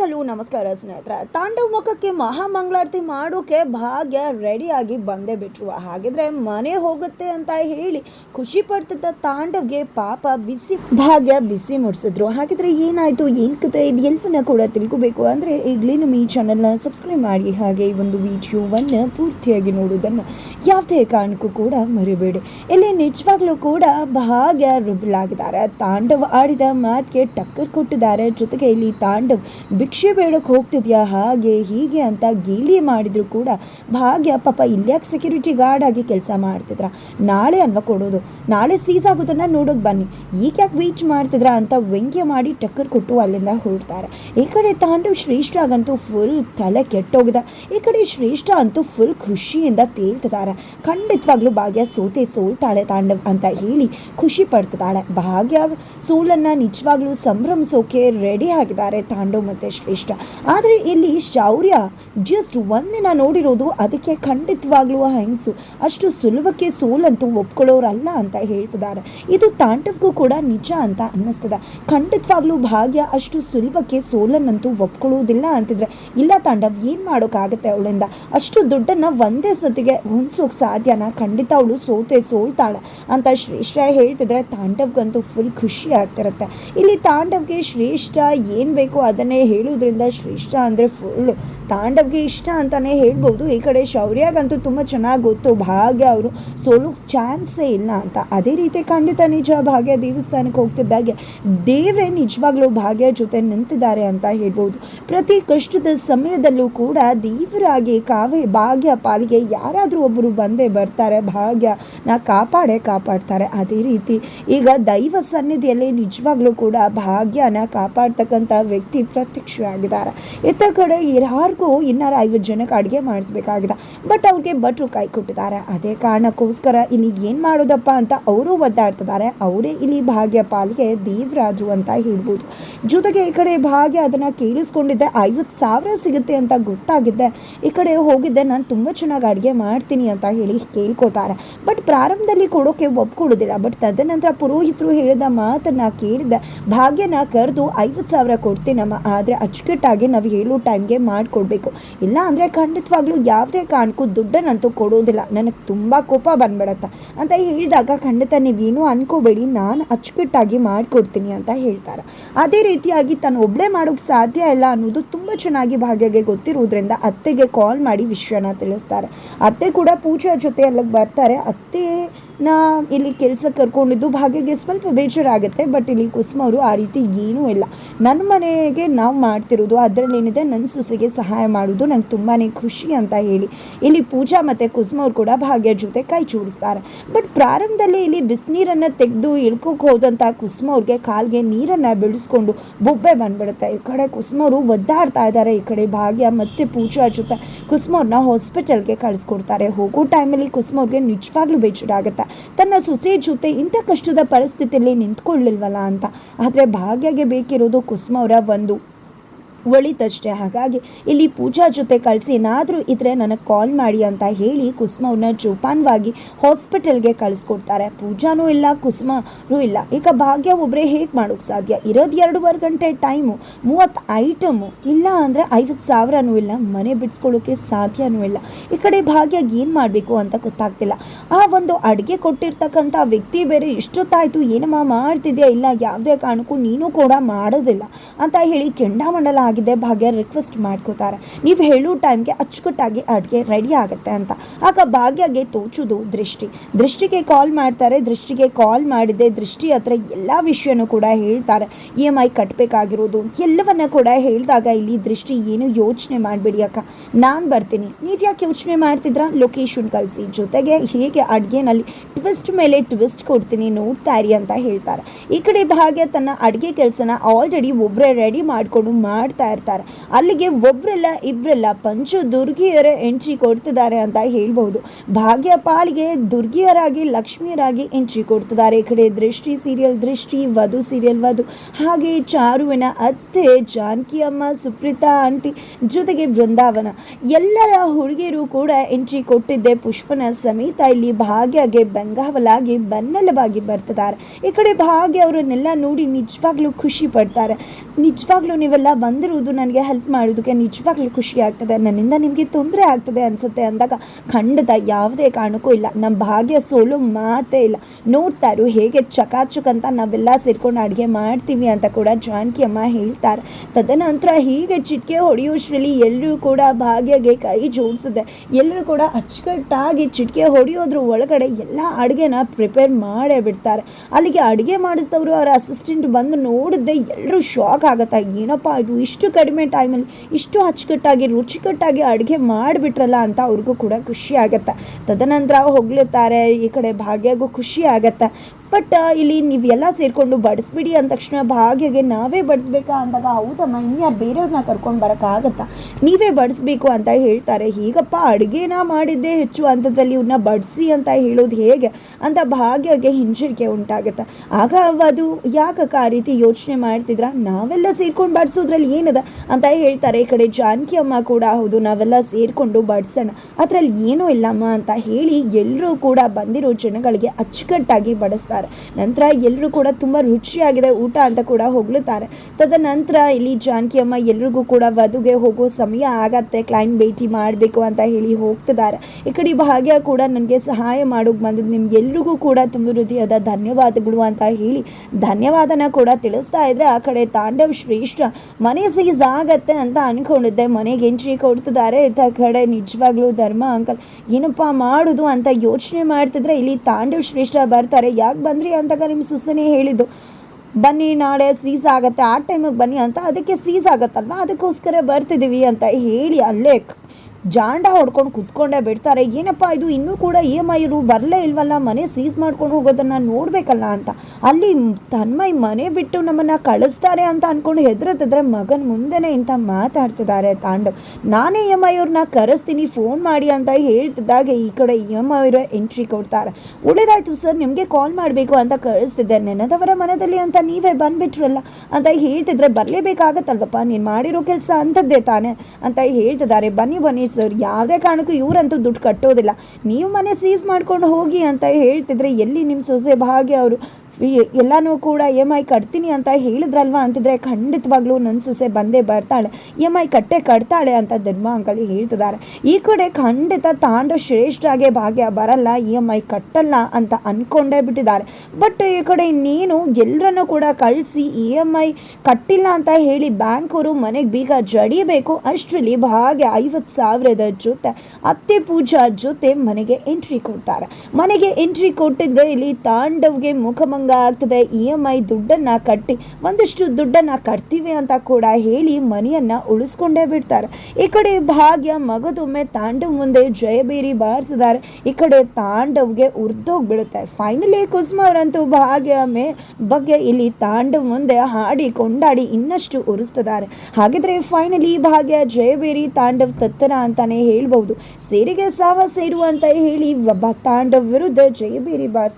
Hello ನಮಸ್ಕಾರ ಸ್ನೇಹಿತರೆ. ತಾಂಡವ ಮುಖಕ್ಕೆ ಮಹಾಮಂಗಳಾರತಿ ಮಾಡೋಕೆ ಭಾಗ್ಯ ರೆಡಿಯಾಗಿ ಬಂದೇ ಬಿಟ್ರು. ಹಾಗಿದ್ರೆ ಮನೆ ಹೋಗುತ್ತೆ ಅಂತ ಹೇಳಿ ಖುಷಿ ಪಡ್ತಿದ್ದ ತಾಂಡವ್ಗೆ ಪಾಪ ಬಿಸಿ, ಭಾಗ್ಯ ಬಿಸಿ ಮುಡಿಸಿದ್ರು. ಹಾಗಿದ್ರೆ ಏನಾಯ್ತು? ಏನ್ ಕತೆ? ಇದು ಎಲ್ಲವನ್ನ ಕೂಡ ತಿಳ್ಕೋಬೇಕು ಅಂದ್ರೆ ಈಗಲೇ ನಮ್ಮ ಈ ಚಾನೆಲ್ನ ಸಬ್ಸ್ಕ್ರೈಬ್ ಮಾಡಿ. ಹಾಗೆ ಈ ಒಂದು ವಿಡಿಯೋವನ್ನ ಪೂರ್ತಿಯಾಗಿ ನೋಡೋದನ್ನ ಯಾವುದೇ ಕಾರಣಕ್ಕೂ ಕೂಡ ಮರಿಬೇಡಿ. ಇಲ್ಲಿ ನಿಜವಾಗ್ಲೂ ಕೂಡ ಭಾಗ್ಯ ರುಬ್ಲಾಗಿದ್ದಾರೆ. ತಾಂಡವ್ ಆಡಿದ ಮಾತಿಗೆ ಟಕ್ಕರ್ ಕೊಟ್ಟಿದ್ದಾರೆ. ಜೊತೆಗೆ ಇಲ್ಲಿ ತಾಂಡವ್ ಭಿಕ್ಷೆ ಬೇಡಕ್ಕೆ ಹೋಗ್ತಿದ್ಯಾ? ಹಾಗೆ ಹೀಗೆ ಅಂತ ಗೀಳಿ ಮಾಡಿದ್ರು ಕೂಡ ಭಾಗ್ಯ ಪಾಪ ಇಲ್ಯಾಕೆ ಸೆಕ್ಯೂರಿಟಿ ಗಾರ್ಡ್ ಆಗಿ ಕೆಲಸ ಮಾಡ್ತಿದ್ರ. ನಾಳೆ ಅಲ್ವಾ ಕೊಡೋದು. ನಾಳೆ ಸೀಸ್ ಆಗೋದನ್ನ ನೋಡೋಕೆ ಬನ್ನಿ. ಈಗ ಯಾಕೆ ವೇಟ್ ಮಾಡ್ತಿದ್ರ ಅಂತ ವ್ಯಂಗ್ಯ ಮಾಡಿ ಟಕ್ಕರ್ ಕೊಟ್ಟು ಅಲ್ಲಿಂದ ಹೊರಡ್ತಾರೆ. ಈ ಕಡೆ ತಾಂಡು ಶ್ರೇಷ್ಠ ಆಗಂತೂ ಫುಲ್ ತಲೆ ಕೆಟ್ಟೋಗಿದೆ. ಈ ಕಡೆ ಶ್ರೇಷ್ಠ ಅಂತೂ ಫುಲ್ ಖುಷಿಯಿಂದ ತೇಲ್ತಿದ್ದಾರೆ. ಖಂಡಿತವಾಗ್ಲೂ ಭಾಗ್ಯ ಸೋತೆ ಸೋಲ್ತಾಳೆ ತಾಂಡವ್ ಅಂತ ಹೇಳಿ ಖುಷಿ ಪಡ್ತಿದ್ದಾಳೆ. ಭಾಗ್ಯ ಸೋಲನ್ನ ನಿಜವಾಗ್ಲೂ ಸಂಭ್ರಮಿಸೋಕೆ ರೆಡಿ ಆಗಿದ್ದಾರೆ ತಾಂಡವ್ ಮತ್ತೆ ಶ್ರೇಷ್ಠ. ಆದರೆ ಇಲ್ಲಿ ಶೌರ್ಯ ಜಸ್ಟ್ ಒಂದಿನ ನೋಡಿರೋದು ಅದಕ್ಕೆ ಖಂಡಿತವಾಗ್ಲೂ ಹೆಂಗಸು ಅಷ್ಟು ಸುಲಭಕ್ಕೆ ಸೋಲಂತೂ ಒಪ್ಕೊಳ್ಳೋರಲ್ಲ ಅಂತ ಹೇಳ್ತಿದ್ದಾರೆ. ಇದು ತಾಂಡವ್ಗೂ ಕೂಡ ನಿಜ ಅಂತ ಅನ್ನಿಸ್ತದೆ. ಖಂಡಿತವಾಗ್ಲೂ ಭಾಗ್ಯ ಅಷ್ಟು ಸುಲಭಕ್ಕೆ ಸೋಲನ್ನಂತೂ ಒಪ್ಕೊಳ್ಳೋದಿಲ್ಲ ಅಂತಿದ್ರೆ, ಇಲ್ಲ ತಾಂಡವ್, ಏನು ಮಾಡೋಕ್ಕಾಗತ್ತೆ ಅವಳಿಂದ? ಅಷ್ಟು ದುಡ್ಡನ್ನು ಒಂದೇ ಸತಿಗೆ ಹೊಂದಿಸೋಕೆ ಸಾಧ್ಯನ? ಖಂಡಿತ ಅವಳು ಸೋತೆ ಸೋಲ್ತಾಳೆ ಅಂತ ಶ್ರೇಷ್ಠ ಹೇಳ್ತಿದ್ರೆ ತಾಂಡವ್ಗಂತೂ ಫುಲ್ ಖುಷಿ ಆಗ್ತಿರುತ್ತೆ. ಇಲ್ಲಿ ತಾಂಡವ್ಗೆ ಶ್ರೇಷ್ಠ ಏನು ಬೇಕೋ ಅದನ್ನೇ ಹೇಳೋದ್ರಿಂದ ಶ್ರೇಷ್ಠ ಅಂದರೆ ಫುಲ್ ತಾಂಡವ್ಗೆ ಇಷ್ಟ ಅಂತಾನೆ ಹೇಳ್ಬೋದು. ಈ ಕಡೆ ಶೌರ್ಯಗಂತೂ ತುಂಬ ಚೆನ್ನಾಗಿ ಗೊತ್ತು. ಭಾಗ್ಯ ಅವರು ಸೋಲೋಕ್ಕೆ ಚಾನ್ಸೇ ಇಲ್ಲ ಅಂತ. ಅದೇ ರೀತಿ ಖಂಡಿತ ನಿಜ, ಭಾಗ್ಯ ದೇವಸ್ಥಾನಕ್ಕೆ ಹೋಗ್ತಿದ್ದಾಗೆ ದೇವರೇ ನಿಜವಾಗ್ಲೂ ಭಾಗ್ಯ ಜೊತೆ ನಿಂತಿದ್ದಾರೆ ಅಂತ ಹೇಳ್ಬೋದು. ಪ್ರತಿ ಕಷ್ಟದ ಸಮಯದಲ್ಲೂ ಕೂಡ ದೇವರಾಗಿ ಕಾವೇ ಭಾಗ್ಯ ಪಾಲಿಗೆ ಯಾರಾದರೂ ಒಬ್ಬರು ಬಂದೇ ಬರ್ತಾರೆ. ಭಾಗ್ಯ ನಾ ಕಾಪಾಡೇ ಕಾಪಾಡ್ತಾರೆ. ಅದೇ ರೀತಿ ಈಗ ದೈವ ಸನ್ನಿಧಿಯಲ್ಲಿ ನಿಜವಾಗ್ಲೂ ಕೂಡ ಭಾಗ್ಯನ ಕಾಪಾಡ್ತಕ್ಕಂಥ ವ್ಯಕ್ತಿ ಪ್ರತ್ಯಕ್ಷವಾಗಿದ್ದಾರೆ ಇತ್ತ ಕಡೆ ಯಾರಿಗೂ ಇನ್ನಾರು ಐವತ್ತು ಜನಕ್ಕೆ ಅಡುಗೆ ಮಾಡಿಸ್ಬೇಕಾಗಿದೆ. ಬಟ್ ಅವ್ರಿಗೆ ಭಟ್ರು ಕೈ ಕೊಟ್ಟಿದ್ದಾರೆ. ಅದೇ ಕಾರಣಕ್ಕೋಸ್ಕರ ಇಲ್ಲಿ ಏನು ಮಾಡೋದಪ್ಪ ಅಂತ ಅವರು ಒದ್ದಾಡ್ತಿದ್ದಾರೆ. ಅವರೇ ಇಲ್ಲಿ ಭಾಗ್ಯ ಪಾಲಿಗೆ ದೇವರಾಜು ಅಂತ ಹೇಳ್ಬೋದು. ಜೊತೆಗೆ ಈ ಕಡೆ ಭಾಗ್ಯ ಅದನ್ನು ಕೇಳಿಸ್ಕೊಂಡಿದ್ದೆ. ಐವತ್ತು ಸಾವಿರ ಸಿಗುತ್ತೆ ಅಂತ ಗೊತ್ತಾಗಿದ್ದೆ. ಈ ಕಡೆ ಹೋಗಿದ್ದೆ. ನಾನು ತುಂಬ ಚೆನ್ನಾಗಿ ಅಡುಗೆ ಮಾಡ್ತೀನಿ ಅಂತ ಹೇಳಿ ಕೇಳ್ಕೊತಾರೆ. ಬಟ್ ಪ್ರಾರಂಭದಲ್ಲಿ ಕೊಡೋಕೆ ಒಪ್ಕೊಳ್ಳೋದಿಲ್ಲ ಬಟ್ ತದನಂತರ ಪುರೋಹಿತರು ಹೇಳಿದ ಮಾತನ್ನ ಕೇಳಿದ ಭಾಗ್ಯನ ಕರೆದು ಐವತ್ತು ಸಾವಿರ ಕೊಡ್ತೀನಮ್ಮ. ಆದರೆ ಅಚ್ಚುಕಟ್ಟಾಗಿ ನಾವು ಹೇಳೋ ಟೈಮ್ಗೆ ಮಾಡಿಕೊಡ್ಬೇಕು. ಇಲ್ಲ ಅಂದರೆ ಖಂಡಿತವಾಗ್ಲೂ ಯಾವುದೇ ಕಾರಣಕ್ಕೂ ದುಡ್ಡನ್ನಂತೂ ಕೊಡೋದಿಲ್ಲ. ನನಗೆ ತುಂಬ ಕೋಪ ಬಂದ್ಬಿಡತ್ತೆ. ಅಂತ ಹೇಳಿದಾಗ ಖಂಡಿತ ನೀವೇನು ಅನ್ಕೋಬೇಡಿ, ನಾನು ಅಚ್ಚುಕಟ್ಟಾಗಿ ಮಾಡಿಕೊಡ್ತೀನಿ ಅಂತ ಹೇಳ್ತಾರೆ. ಅದೇ ರೀತಿಯಾಗಿ ತಾನು ಒಬ್ಬಳೇ ಮಾಡೋಕ್ಕೆ ಸಾಧ್ಯ ಇಲ್ಲ ಅನ್ನೋದು ತುಂಬ ಚೆನ್ನಾಗಿ ಭಾಗ್ಯಗೆ ಗೊತ್ತಿರೋದ್ರಿಂದ ಅತ್ತೆಗೆ ಕಾಲ್ ಮಾಡಿ ವಿಷಯನ ತಿಳಿಸ್ತಾರೆ. ಅತ್ತೆ ಕೂಡ ಪೂಜಾ ಜೊತೆ ಅಲ್ಲಿಗೆ ಬರ್ತಾರೆ. ಅತ್ತೆನ ಇಲ್ಲಿ ಕೆಲಸ ಕರ್ಕೊಂಡಿದ್ದು ಭಾಗ್ಯಗೆ ಸ್ವಲ್ಪ ಬೇಜಾರಾಗುತ್ತೆ, ಬಟ್ ಇಲ್ಲಿ ಕುಸುಮ ಆ ರೀತಿ ಏನೂ ಇಲ್ಲ. ನನ್ನ ಮನೆಗೆ ನಾವು ಮಾಡ್ತಿರೋದು ಅದರಲ್ಲೇನಿದೆ ನನ್ನ ಸೊಸೆಗೆ ಸಹಾಯ ಮಾಡೋದು, ನಂಗೆ ತುಂಬಾ ಖುಷಿ ಅಂತ ಹೇಳಿ. ಇಲ್ಲಿ ಪೂಜಾ ಮತ್ತು ಕುಸುಮ ಅವ್ರು ಕೂಡ ಭಾಗ್ಯ ಜೊತೆ ಕೈ ಜೋಡಿಸ್ತಾರೆ. ಬಟ್ ಪ್ರಾರಂಭದಲ್ಲಿ ಇಲ್ಲಿ ಬಿಸಿನೀರನ್ನು ತೆಗೆದು ಇಳ್ಕೋಕೆ ಹೋದಂಥ ಕುಸುಮ ಅವ್ರಿಗೆ ಕಾಲ್ಗೆ ನೀರನ್ನು ಬೆಳೆಸ್ಕೊಂಡು ಬೊಬ್ಬೆ ಬಂದ್ಬಿಡುತ್ತೆ. ಈ ಕಡೆ ಕುಸುಮ ಅವರು ಒದ್ದಾಡ್ತಾ ಇದ್ದಾರೆ, ಈ ಕಡೆ ಭಾಗ್ಯ ಮತ್ತು ಪೂಜಾ ಜೊತೆ ಕುಸುಮ ಅವ್ರನ್ನ ಹಾಸ್ಪಿಟಲ್ಗೆ ಕಳಿಸ್ಕೊಡ್ತಾರೆ. ಹೋಗೋ ಟೈಮಲ್ಲಿ ಕುಸುಮ ಅವ್ರಿಗೆ ನಿಜವಾಗ್ಲೂ ಬೇಜಾರಾಗುತ್ತೆ. ತನ್ನ ಸೊಸೆ ಜೊತೆ ಇಂಥ ಕಷ್ಟದ ಪರಿಸ್ಥಿತಿಯಲ್ಲಿ ನಿಂತ್ಕೊಳ್ಳಿಲ್ವಲ್ಲ ಅಂತ. ಆದರೆ ಭಾಗ್ಯಗೆ ಬೇಕಿರೋದು ಕುಸುಮ ಅವರ ಒಂದು ಒಳಿತಷ್ಟೇ. ಹಾಗಾಗಿ ಇಲ್ಲಿ ಪೂಜಾ ಜೊತೆ ಕಳಿಸಿ, ಏನಾದರೂ ಇದ್ರೆ ನನಗೆ ಕಾಲ್ ಮಾಡಿ ಅಂತ ಹೇಳಿ ಕುಸುಮವ್ರನ್ನ ಜೋಪಾನವಾಗಿ ಹಾಸ್ಪಿಟಲ್ಗೆ ಕಳಿಸ್ಕೊಡ್ತಾರೆ. ಪೂಜಾನೂ ಇಲ್ಲ, ಕುಸುಮನೂ ಇಲ್ಲ. ಈಗ ಭಾಗ್ಯ ಒಬ್ಬರೇ ಹೇಗೆ ಮಾಡೋಕ್ಕೆ ಸಾಧ್ಯ? ಇರೋದು ಎರಡೂವರೆ ಗಂಟೆ ಟೈಮು ಮೂವತ್ತು ಐಟಮು ಇಲ್ಲ ಅಂದರೆ ಐವತ್ತು ಸಾವಿರನೂ ಇಲ್ಲ, ಮನೆ ಬಿಡಿಸ್ಕೊಳ್ಳೋಕ್ಕೆ ಸಾಧ್ಯನೂ ಇಲ್ಲ. ಈ ಕಡೆ ಭಾಗ್ಯ ಏನು ಮಾಡಬೇಕು ಅಂತ ಗೊತ್ತಾಗ್ತಿಲ್ಲ. ಆ ಒಂದು ಅಡುಗೆ ಕೊಟ್ಟಿರ್ತಕ್ಕಂಥ ವ್ಯಕ್ತಿ ಬೇರೆ ಇಷ್ಟೊತ್ತಾಯಿತು, ಏನಮ್ಮ ಮಾಡ್ತಿದ್ಯಾ? ಇಲ್ಲ, ಯಾವುದೇ ಕಾರಣಕ್ಕೂ ನೀನು ಕೂಡ ಮಾಡೋದಿಲ್ಲ ಅಂತ ಹೇಳಿ ಕೆಂಡಾಮಂಡಲ ಆಗಿದೆ, ಭಾಗ್ಯ ರಿಕ್ವೆಸ್ಟ್ ಮಾಡ್ಕೋತಾರೆ. ನೀವು ಹೇಳೋ ಟೈಮ್ಗೆ ಅಚ್ಚುಕಟ್ಟಾಗಿ ಅಡುಗೆ ರೆಡಿ ಆಗುತ್ತೆ ಅಂತ. ಆಗ ಭಾಗ್ಯಗೆ ತೋಚುದು ದೃಷ್ಟಿ. ದೃಷ್ಟಿಗೆ ಕಾಲ್ ಮಾಡ್ತಾರೆ, ದೃಷ್ಟಿಗೆ ಕಾಲ್ ಮಾಡಿದೆ, ದೃಷ್ಟಿ ಹತ್ರ ಎಲ್ಲ ವಿಷಯನೂ ಕೂಡ ಹೇಳ್ತಾರೆ. ಇ ಎಂ ಐ ಕಟ್ಟಬೇಕಾಗಿರೋದು ಎಲ್ಲವನ್ನ ಕೂಡ ಹೇಳಿದಾಗ ಇಲ್ಲಿ ದೃಷ್ಟಿ ಏನು ಯೋಚನೆ ಮಾಡಬೇಡಿ ಅಕ್ಕ. ನಾನು ಬರ್ತೀನಿ. ನೀವು ಯಾಕೆ ಯೋಚನೆ ಮಾಡ್ತಿದ್ರ? ಲೊಕೇಶನ್ ಕಳಿಸಿ. ಜೊತೆಗೆ ಹೇಗೆ ಅಡುಗೆನಲ್ಲಿ ಟ್ವಿಸ್ಟ್ ಮೇಲೆ ಟ್ವಿಸ್ಟ್ ಕೊಡ್ತೀನಿ ನೋಡ್ತಾ ಇರಿ ಅಂತ ಹೇಳ್ತಾರೆ. ಈ ಕಡೆ ಭಾಗ್ಯ ತನ್ನ ಅಡುಗೆ ಕೆಲಸನ ಆಲ್ರೆಡಿ ಒಬ್ಬರೇ ರೆಡಿ ಮಾಡಿಕೊಂಡು ಮಾಡ್ತಾ ಇರ್ತಾರೆ. ಅಲ್ಲಿಗೆ ಒಬ್ರಲ್ಲ, ಇಬ್ರಲ್ಲ ಪಂಚ ದುರ್ಗಿಯರೇ ಎಂಟ್ರಿ ಕೊಡ್ತಿದ್ದಾರೆ ಅಂತ ಹೇಳ್ಬಹುದು. ಭಾಗ್ಯ ಪಾಲ್ಗೆ ದುರ್ಗಿಯರಾಗಿ, ಲಕ್ಷ್ಮಿಯರಾಗಿ ಎಂಟ್ರಿ ಕೊಡ್ತಿದ್ದಾರೆ. ಈ ದೃಷ್ಟಿ ಸೀರಿಯಲ್ ದೃಷ್ಟಿ ವಧು ಸೀರಿಯಲ್ ವಧು. ಹಾಗೆ ಚಾರುವಿನ ಅತ್ತೆ, ಜಾನಕಿ ಅಮ್ಮ, ಸುಪ್ರೀತಾ ಆಂಟಿ ಜೊತೆಗೆ ಬೃಂದಾವನ ಎಲ್ಲರ ಹುಡುಗಿಯರು ಕೂಡ ಎಂಟ್ರಿ ಕೊಟ್ಟಿದ್ದೆ. ಪುಷ್ಪನ ಸಮೇತ ಇಲ್ಲಿ ಭಾಗ್ಯಗೆ ಬೆಂಗಾವಲಾಗಿ ಬೆನ್ನೆಲವಾಗಿ ಬರ್ತಿದ್ದಾರೆ. ಈ ಕಡೆ ಭಾಗ್ಯ ಅವರನ್ನೆಲ್ಲ ನೋಡಿ ನಿಜವಾಗ್ಲೂ ಖುಷಿ ಪಡ್ತಾರೆ. ನಿಜವಾಗ್ಲೂ ನೀವೆಲ್ಲ ಬಂದಿರೋ ಬಂದಿರುವುದು ನನಗೆ ಹೆಲ್ಪ್ ಮಾಡೋದಕ್ಕೆ ನಿಜವಾಗ್ಲೂ ಖುಷಿ ಆಗ್ತದೆ. ನನ್ನಿಂದ ನಿಮಗೆ ತೊಂದರೆ ಆಗ್ತದೆ ಅನಿಸುತ್ತೆ ಅಂದಾಗ ಖಂಡಿತ ಯಾವುದೇ ಕಾರಣಕ್ಕೂ ಇಲ್ಲ. ನಮ್ಮ ಭಾಗ್ಯ ಸೋಲು ಮಾತೇ ಇಲ್ಲ. ನೋಡ್ತಾ ಇರು, ಹೇಗೆ ಚಕಾಚಕ್ ಅಂತ ನಾವೆಲ್ಲ ಸೇರ್ಕೊಂಡು ಅಡುಗೆ ಮಾಡ್ತೀವಿ ಅಂತ ಕೂಡ ಜಾನಕಿ ಅಮ್ಮ ಹೇಳ್ತಾರೆ. ತದನಂತರ ಹೀಗೆ ಚಿಟಿಕೆ ಹೊಡೆಯೋಷ್ಟರಲ್ಲಿ ಎಲ್ಲರೂ ಕೂಡ ಭಾಗ್ಯಗೆ ಕೈ ಜೋಡಿಸಿದೆ ಎಲ್ಲರೂ ಕೂಡ ಅಚ್ಚುಕಟ್ಟಾಗಿ ಚಿಟಿಕೆ ಹೊಡೆಯೋದ್ರ ಒಳಗಡೆ ಎಲ್ಲ ಅಡುಗೆನ ಪ್ರಿಪೇರ್ ಮಾಡೇ ಬಿಡ್ತಾರೆ. ಅಲ್ಲಿಗೆ ಅಡುಗೆ ಮಾಡಿಸಿದವರು ಅವರ ಅಸಿಸ್ಟೆಂಟ್ ಬಂದು ನೋಡಿದ್ರೆ ಎಲ್ಲರೂ ಶಾಕ್ ಆಗುತ್ತೆ, ಏನಪ್ಪ ಇದು, ಇಷ್ಟು ಕಡಿಮೆ ಟೈಮಲ್ಲಿ ಇಷ್ಟು ಅಚ್ಚುಕಟ್ಟಾಗಿ, ರುಚಿಕಟ್ಟಾಗಿ ಅಡುಗೆ ಮಾಡಿಬಿಟ್ರಲ್ಲ ಅಂತ ಅವ್ರಿಗೂ ಕೂಡ ಖುಷಿ ಆಗುತ್ತೆ. ತದನಂತರ ಹೊಗಳುತ್ತಾರೆ ಈ ಕಡೆ ಭಾಗ್ಯಗೂ ಖುಷಿ ಆಗುತ್ತೆ. ಬಟ್ ಇಲ್ಲಿ ನೀವೆಲ್ಲ ಸೇರಿಕೊಂಡು ಬಡಿಸ್ಬಿಡಿ ಅಂದ ತಕ್ಷಣ ಭಾಗ್ಯಗೆ ನಾವೇ ಬಡಿಸ್ಬೇಕಾ ಅಂದಾಗ ಹೌದಮ್ಮ ಇನ್ಯಾ ಬೇರೆಯವ್ರನ್ನ ಕರ್ಕೊಂಡು ಬರೋಕ್ಕಾಗತ್ತಾ ನೀವೇ ಬಡಿಸ್ಬೇಕು ಅಂತ ಹೇಳ್ತಾರೆ. ಹೀಗಪ್ಪ ಅಡುಗೆನ ಮಾಡಿದ್ದೇ ಹೆಚ್ಚು, ಅಂಥದ್ರಲ್ಲಿ ಇವ್ರನ್ನ ಬಡಿಸಿ ಅಂತ ಹೇಳೋದು ಹೇಗೆ? ಅಂತ ಭಾಗ್ಯಗೆ ಹಿಂಜರಿಕೆ ಉಂಟಾಗುತ್ತೆ? ಆಗ ಅದು ಯಾಕಕ್ಕ ಆ ರೀತಿ ಯೋಚನೆ ಮಾಡ್ತಿದ್ರ? ನಾವೆಲ್ಲ ಸೇರ್ಕೊಂಡು ಬಡಿಸೋದ್ರಲ್ಲಿ ಏನದ? ಅಂತ ಹೇಳ್ತಾರೆ. ಈ ಕಡೆ ಜಾನಕಿ ಅಮ್ಮ ಕೂಡ ಹೌದು, ನಾವೆಲ್ಲ ಸೇರಿಕೊಂಡು ಬಡಿಸೋಣ. ಅದರಲ್ಲಿ ಏನೂ ಇಲ್ಲಮ್ಮ ಅಂತ ಹೇಳಿ ಎಲ್ಲರೂ ಕೂಡ ಬಂದಿರೋ ಜನಗಳಿಗೆ ಅಚ್ಚುಕಟ್ಟಾಗಿ ಬಡಿಸ್ತಾರೆ ನಂತರ ಎಲ್ಲರೂ ಕೂಡ ತುಂಬ ರುಚಿಯಾಗಿದೆ ಊಟ ಅಂತ ಕೂಡ ಹೊಗಳುತ್ತಾರೆ. ತದನಂತರ ಇಲ್ಲಿ ಜಾನಕಿ ಅಮ್ಮ ಎಲ್ರಿಗೂ ಕೂಡ ವಧುಗೆ ಹೋಗೋ ಸಮಯ ಆಗತ್ತೆ ಕ್ಲೈಂಟ್ ಭೇಟಿ ಮಾಡಬೇಕು ಅಂತ ಹೇಳಿ ಹೋಗ್ತಿದ್ದಾರೆ. ಈ ಕಡೆ ಭಾಗ್ಯ ಕೂಡ ನನಗೆ ಸಹಾಯ ಮಾಡೋಕೆ ಬಂದಿದ್ದು ನಿಮ್ಗೆಲ್ರಿಗೂ ಕೂಡ ತುಂಬ ಹೃದಯದ ಧನ್ಯವಾದಗಳು ಅಂತ ಹೇಳಿ ಧನ್ಯವಾದನ ಕೂಡ ತಿಳಿಸ್ತಾ ಇದ್ರೆ ಆ ಕಡೆ ತಾಂಡವ್ ಶ್ರೇಷ್ಠ ಮನೆ ಸೀಸ್ ಆಗತ್ತೆ ಅಂತ ಅನ್ಕೊಂಡಿದ್ದೆ. ಮನೆಗೆ ಎಂಟ್ರಿ ಕೊಡ್ತಿದ್ದಾರೆ. ಇತ್ತ ಕಡೆ ನಿಜವಾಗ್ಲೂ ಧರ್ಮ ಅಂಕಲ್ ಏನಪ್ಪಾ ಮಾಡೋದು ಅಂತ ಯೋಚನೆ ಮಾಡ್ತಿದ್ರೆ ಇಲ್ಲಿ ತಾಂಡವ್ ಶ್ರೇಷ್ಠ ಬರ್ತಾರೆ. ಯಾಕೆ ಬಂದ್ರಿ ಅಂತಾಗ ನಿಮ್ಮ ಸುಸನೆ ಹೇಳಿದ್ದು. ಬನ್ನಿ ನಾಳೆ ಸೀಸ್ ಆಗುತ್ತೆ, ಆ ಟೈಮಿಗೆ ಬನ್ನಿ ಅಂತ, ಅದಕ್ಕೆ ಸೀಸ್ ಆಗುತ್ತಲ್ವ? ಅದಕ್ಕೋಸ್ಕರ ಬರ್ತಿದ್ದೀವಿ ಅಂತ ಹೇಳಿ ಅಲ್ಲೇ ಜಾಂಡ ಹೊಡ್ಕೊಂಡು ಕುತ್ಕೊಂಡೇ ಬಿಡ್ತಾರೆ. ಏನಪ್ಪ ಇದು? ಇನ್ನೂ ಕೂಡ ಇ ಎಂ ಐರು ಬರಲೇ ಇಲ್ವಲ್ಲ? ಮನೆ ಸೀಸ್ ಮಾಡ್ಕೊಂಡು ಹೋಗೋದನ್ನ ನೋಡಬೇಕಲ್ಲ ಅಂತ. ಅಲ್ಲಿ ತನ್ಮಯ್ ಮನೆ ಬಿಟ್ಟು ನಮ್ಮನ್ನು ಕಳಿಸ್ತಾರೆ ಅಂತ ಅಂದ್ಕೊಂಡು ಹೆದರತಿದ್ರೆ ಮಗನ ಮುಂದೆನೇ ಇಂಥ ಮಾತಾಡ್ತಿದ್ದಾರೆ ತಾಂಡವ್ ನಾನೇ ಇ ಎಂ ಐ ಅವ್ರನ್ನ ಕರೆಸ್ತೀನಿ, ಫೋನ್ ಮಾಡಿ ಅಂತ ಹೇಳ್ತಿದ್ದಾಗ ಈ ಕಡೆ ಇ ಎಂ ಐ ಅವರ ಎಂಟ್ರಿ ಕೊಡ್ತಾರೆ. ಒಳ್ಳೇದಾಯ್ತು ಸರ್, ನಿಮಗೆ ಕಾಲ್ ಮಾಡಬೇಕು ಅಂತ ಕಳಿಸ್ತಿದ್ದೆ. ನೆನದವರ ಮನದಲ್ಲಿ ಅಂತ ನೀವೇ ಬಂದುಬಿಟ್ರಲ್ಲ ಅಂತ ಹೇಳ್ತಿದ್ರೆ ಬರಲೇಬೇಕಾಗತ್ತಲ್ವಪ್ಪ? ನೀನು ಮಾಡಿರೋ ಕೆಲಸ ಅಂಥದ್ದೇ ತಾನೆ ಅಂತ ಹೇಳ್ತಿದ್ದಾರೆ. ಬನ್ನಿ ಬನ್ನಿ ಸರ್ ಯಾವುದೇ ಕಾರಣಕ್ಕೂ ಇವರಂತೂ ದುಡ್ಡು ಕಟ್ಟೋದಿಲ್ಲ. ನೀವು ಮನೆ ಸೀಸ್ ಮಾಡ್ಕೊಂಡು ಹೋಗಿ ಅಂತ ಹೇಳ್ತಿದ್ರೆ ಎಲ್ಲಿ ನಿಮ್ಮ ಸೊಸೆ ಭಾಗ್ಯ ಅವರು? ಎಲ್ಲನೂ ಕೂಡ ಇ ಎಂ ಐ ಕಟ್ತೀನಿ ಅಂತ ಹೇಳಿದ್ರಲ್ವಾ ಅಂತಿದ್ರೆ ಖಂಡಿತವಾಗ್ಲೂ ನನ್ನ ಸೊಸೆ ಬಂದೇ ಬರ್ತಾಳೆ. ಇ ಎಂ ಐ ಕಟ್ಟೆ ಕಟ್ತಾಳೆ ಅಂತ ಧರ್ಮ ಅಂಕಲ್ ಹೇಳ್ತಿದ್ದಾರೆ. ಈ ಕಡೆ ಖಂಡಿತ ತಾಂಡ ಶ್ರೇಷ್ಠಾಗೆ ಭಾಗ್ಯ ಬರಲ್ಲ ಇ ಎಂ ಐ ಕಟ್ಟಲ್ಲ ಅಂತ ಅಂದ್ಕೊಂಡೇ ಬಿಟ್ಟಿದ್ದಾರೆ. ಬಟ್ ಈ ಕಡೆ ನೀನು ಎಲ್ಲರನ್ನು ಕೂಡ ಕಳಿಸಿ ಇ ಎಂ ಐ ಕಟ್ಟಿಲ್ಲ ಅಂತ ಹೇಳಿ ಬ್ಯಾಂಕ್ ಅವರು ಮನೆಗೆ ಬೀಗ ಜಡಿಬೇಕು. ಅಷ್ಟರಲ್ಲಿ ಭಾಗ್ಯ ಐವತ್ತು ಸಾವಿರದ ಜೊತೆ ಅತ್ತೆ ಪೂಜಾ ಜೊತೆ ಮನೆಗೆ ಎಂಟ್ರಿ ಕೊಡ್ತಾರೆ. ಮನೆಗೆ ಎಂಟ್ರಿ ಕೊಟ್ಟಿದ್ದೆ ಇಲ್ಲಿ ತಾಂಡವ್ಗೆ ಮುಖಭಂಗ ಆಗ್ತದೆ ಇ ಎಂ ಐ ದುಡ್ಡನ್ನು ಕಟ್ಟಿ, ಒಂದಷ್ಟು ದುಡ್ಡನ್ನು ಕಟ್ತೀವಿ ಅಂತ ಕೂಡ ಹೇಳಿ ಮನೆಯನ್ನ ಉಳಿಸ್ಕೊಂಡೇ ಬಿಡ್ತಾರೆ. ಈ ಕಡೆ ಭಾಗ್ಯ ಮಗದೊಮ್ಮೆ ತಾಂಡವ್ ಮುಂದೆ ಜಯಬೇರಿ ಬಾರಿಸಿದ್ದಾರೆ. ಈ ಕಡೆ ತಾಂಡವ್ಗೆ ಉರ್ದೋಗ್ಬಿಡುತ್ತೆ. ಫೈನಲಿ ಕುಸುಮ ಅವರಂತೂ ಭಾಗ್ಯ ಮೇ ಬಗ್ಗೆ ಇಲ್ಲಿ ತಾಂಡವ್ ಮುಂದೆ ಹಾಡಿ ಕೊಂಡಾಡಿ ಇನ್ನಷ್ಟು ಉರಿಸ್ತಿದ್ದಾರೆ. ಹಾಗಿದ್ರೆ ಫೈನಲಿ ಭಾಗ್ಯ ಜಯಬೇರಿ ತಾಂಡವ್ ತತ್ತರ ಅಂತಾನೆ ಹೇಳ್ಬಹುದು. ಸೇರಿಗೆ ಸಾವ ಸೇರು ಅಂತ ಹೇಳಿ ತಾಂಡವ್ ವಿರುದ್ಧ ಜಯಬೇರಿ ಬಾರಿಸ್